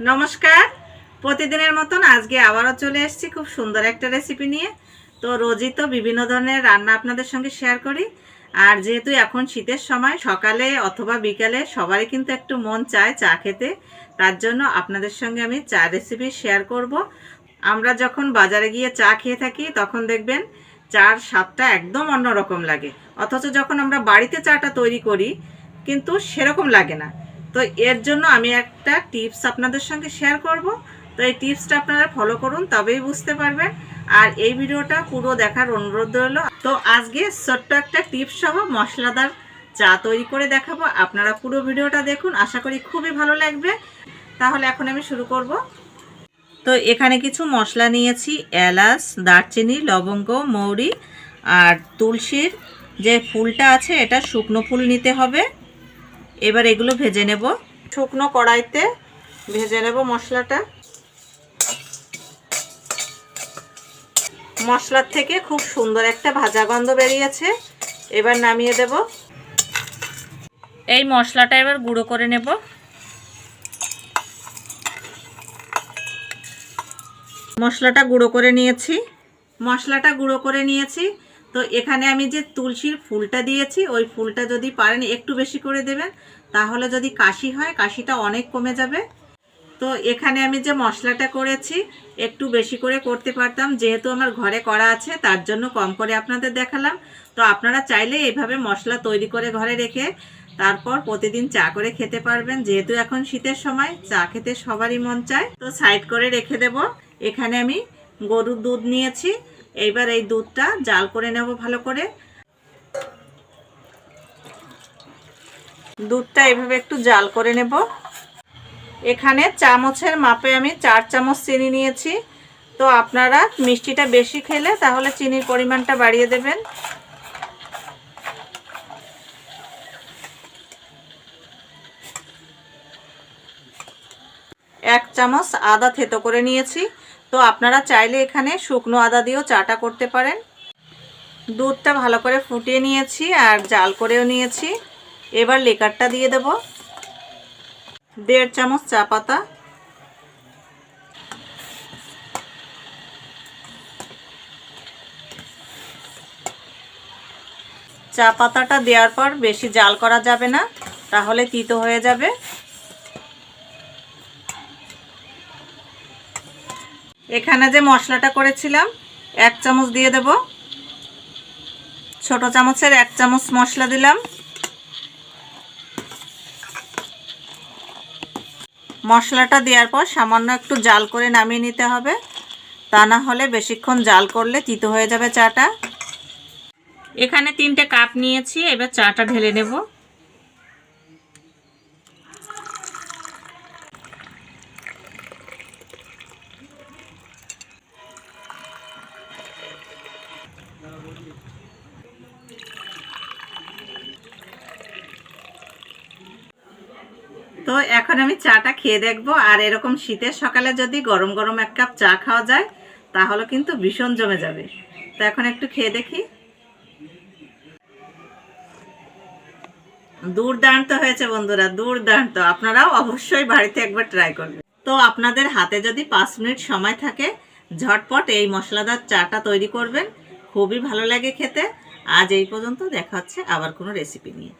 নমস্কার। প্রতিদিনের মতন আজকে আবারও চলে এসেছি খুব সুন্দর একটা রেসিপি নিয়ে। তো রোজই তো বিভিন্ন ধরনের রান্না আপনাদের সঙ্গে শেয়ার করি। আর যেহেতু এখন শীতের সময়, সকালে অথবা বিকালে সবারই কিন্তু একটু মন চায় চা খেতে। তার জন্য আপনাদের সঙ্গে আমি চা রেসিপি শেয়ার করব। আমরা যখন বাজারে গিয়ে চা খেয়ে থাকি, তখন দেখবেন চার স্বাদটা একদম অন্যরকম লাগে। অথচ যখন আমরা বাড়িতে চাটা তৈরি করি, কিন্তু সেরকম লাগে না। তো এর জন্য আমি একটা টিপস আপনাদের সঙ্গে শেয়ার করব। তো এই টিপসটা আপনারা ফলো করুন, তবেই বুঝতে পারবেন। আর এই ভিডিওটা পুরো দেখার অনুরোধ রইল। তো আজকে ছোট্ট একটা টিপস সহ মশলাদার চা তৈরি করে দেখাবো। আপনারা পুরো ভিডিওটা দেখুন, আশা করি খুবই ভালো লাগবে। তাহলে এখন আমি শুরু করব। তো এখানে কিছু মশলা নিয়েছি, এলাচ, দারচিনি, লবঙ্গ, মৌরি আর তুলসীর যে ফুলটা আছে, এটা শুকনো ফুল নিতে হবে। এবার এগুলো ভেজে নেব। শুকনো কড়াইতে ভেজে নেব মশলাটা। মশলার থেকে খুব সুন্দর একটা ভাজা গন্ধ বেরিয়েছে। এবার নামিয়ে দেব। এই মশলাটা এবার গুঁড়ো করে নেব। মশলাটা গুঁড়ো করে নিয়েছি। মশলাটা গুঁড়ো করে নিয়েছি। তো এখানে আমি যে তুলসীর ফুলটা দিয়েছি, ওই ফুলটা যদি পারেন একটু বেশি করে দেবেন, তাহলে যদি কাশি হয়, কাশিটা অনেক কমে যাবে। তো এখানে আমি যে মশলাটা করেছি, একটু বেশি করে করতে পারতাম, যেহেতু আমার ঘরে করা আছে, তার জন্য কম করে আপনাদের দেখালাম। তো আপনারা চাইলে এইভাবে মশলা তৈরি করে ঘরে রেখে তারপর প্রতিদিন চা করে খেতে পারবেন, যেহেতু এখন শীতের সময়, চা খেতে সবারই মন চায়। তো সাইড করে রেখে দেব। এখানে আমি গরুর দুধ নিয়েছি এইবার এই দুধটা জাল করে নেব ভালো করে। দুধটা এভাবে একটু জাল করে নেব। এখানে চামচের মাপে আমি চার চামচ চিনি নিয়েছি। তো আপনারা মিষ্টিটা বেশি খেলে তাহলে চিনির পরিমাণটা বাড়িয়ে দেবেন। এক চামচ আদা থেতো করে নিয়েছি। তো আপনারা চাইলে এখানে শুকনো আদা দিয়েও চাটা করতে পারেন। দুধটা ভালো করে ফুটিয়ে নিয়েছি আর জাল করেও নিয়েছি। এবার লেকারটা দিয়ে দেব। দেড় চামচ চা পাতা। চা পাতাটা দেওয়ার পর বেশি জাল করা যাবে না, তাহলে তিতো হয়ে যাবে। এখানে যে মশলাটা করেছিলাম, এক চামচ দিয়ে দেব। ছোট চামচের এক চামচ মশলা দিলাম। মশলাটা দেওয়ার পর সামান্য একটু জাল করে নামিয়ে নিতে হবে। তা না হলে বেশিক্ষণ জাল করলে তিতো হয়ে যাবে চাটা। এখানে তিনটে কাপ নিয়েছি, এবার চাটা ঢেলে নেব। তো এখন আমি চাটা খেয়ে দেখব। আর এরকম শীতের সকালে যদি গরম গরম এক কাপ চা খাওয়া যায়, তাহলে কিন্তু ভীষণ জমে যাবে। তো এখন একটু খেয়ে দেখি। দুর্দান্ত হয়েছে বন্ধুরা, দুর্দান্ত। আপনারাও অবশ্যই বাড়িতে একবার ট্রাই করবেন। তো আপনাদের হাতে যদি পাঁচ মিনিট সময় থাকে, ঝটপট এই মশলাদার চাটা তৈরি করবেন। খুবই ভালো লাগে খেতে। আজ এই পর্যন্ত দেখা হচ্ছে আবার কোনো রেসিপি নিয়ে।